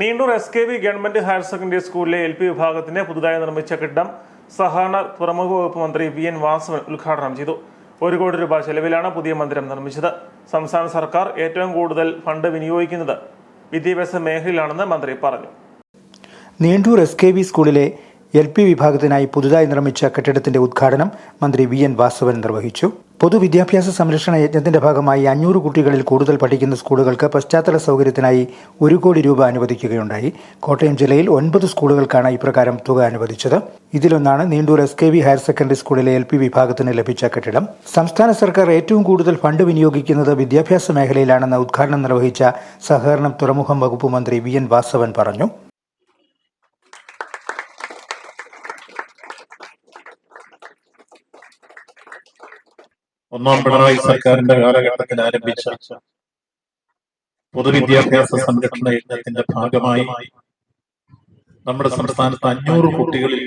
Neendoor S K V government higher secondary സ്കൂളിലെ L P വിഭാഗത്തിന്റെ പുതുതായി നിർമ്മിച്ച കെട്ടിടം സഹകരണ തുറമുഖ വകുപ്പ് മന്ത്രി വി എൻ വാസവൻ ഉദ്ഘാടനം ചെയ്തു. ഒരു കോടി രൂപ ചെലവിലാണ് പുതിയ മന്ദിരം നിർമ്മിച്ചത്. സംസ്ഥാന സർക്കാർ ഏറ്റവും കൂടുതൽ ഫണ്ട് വിനിയോഗിക്കുന്നത് വിദ്യാഭ്യാസ മേഖലയിലാണെന്ന് മന്ത്രി പറഞ്ഞു. നീണ്ടൂർ എസ് കെ വി സ്കൂളിലെ എൽ പി വിഭാഗത്തിനായി പുതുതായി നിർമ്മിച്ച കെട്ടിടത്തിന്റെ ഉദ്ഘാടനം മന്ത്രി വി എൻ വാസവൻ നിർവഹിച്ചു. പൊതുവിദ്യാഭ്യാസ സംരക്ഷണ യജ്ഞത്തിന്റെ ഭാഗമായി അഞ്ഞൂറ് കുട്ടികളിൽ കൂടുതൽ പഠിക്കുന്ന സ്കൂളുകൾക്ക് പശ്ചാത്തല സൗകര്യത്തിനായി ഒരു കോടി രൂപ അനുവദിക്കുകയുണ്ടായി. കോട്ടയം ജില്ലയിൽ ഒൻപത് സ്കൂളുകൾക്കാണ് ഇപ്രകാരം തുക അനുവദിച്ചത്. ഇതിലൊന്നാണ് Neendoor S K V higher secondary സ്കൂളിലെ എൽ പി വിഭാഗത്തിന് ലഭിച്ച കെട്ടിടം. സംസ്ഥാന സർക്കാർ ഏറ്റവും കൂടുതൽ ഫണ്ട് വിനിയോഗിക്കുന്നത് വിദ്യാഭ്യാസ മേഖലയിലാണെന്ന് ഉദ്ഘാടനം നിർവഹിച്ച സഹകരണം തുറമുഖം വകുപ്പ് മന്ത്രി വി എൻ വാസവൻ പറഞ്ഞു. ഒന്നാം പിണറായി സർക്കാരിന്റെ കാലഘട്ടത്തിൽ ആരംഭിച്ച പൊതുവിദ്യാഭ്യാസ സംരക്ഷണ യജ്ഞത്തിന്റെ ഭാഗമായി നമ്മുടെ സംസ്ഥാനത്ത് അഞ്ഞൂറ് കുട്ടികളിൽ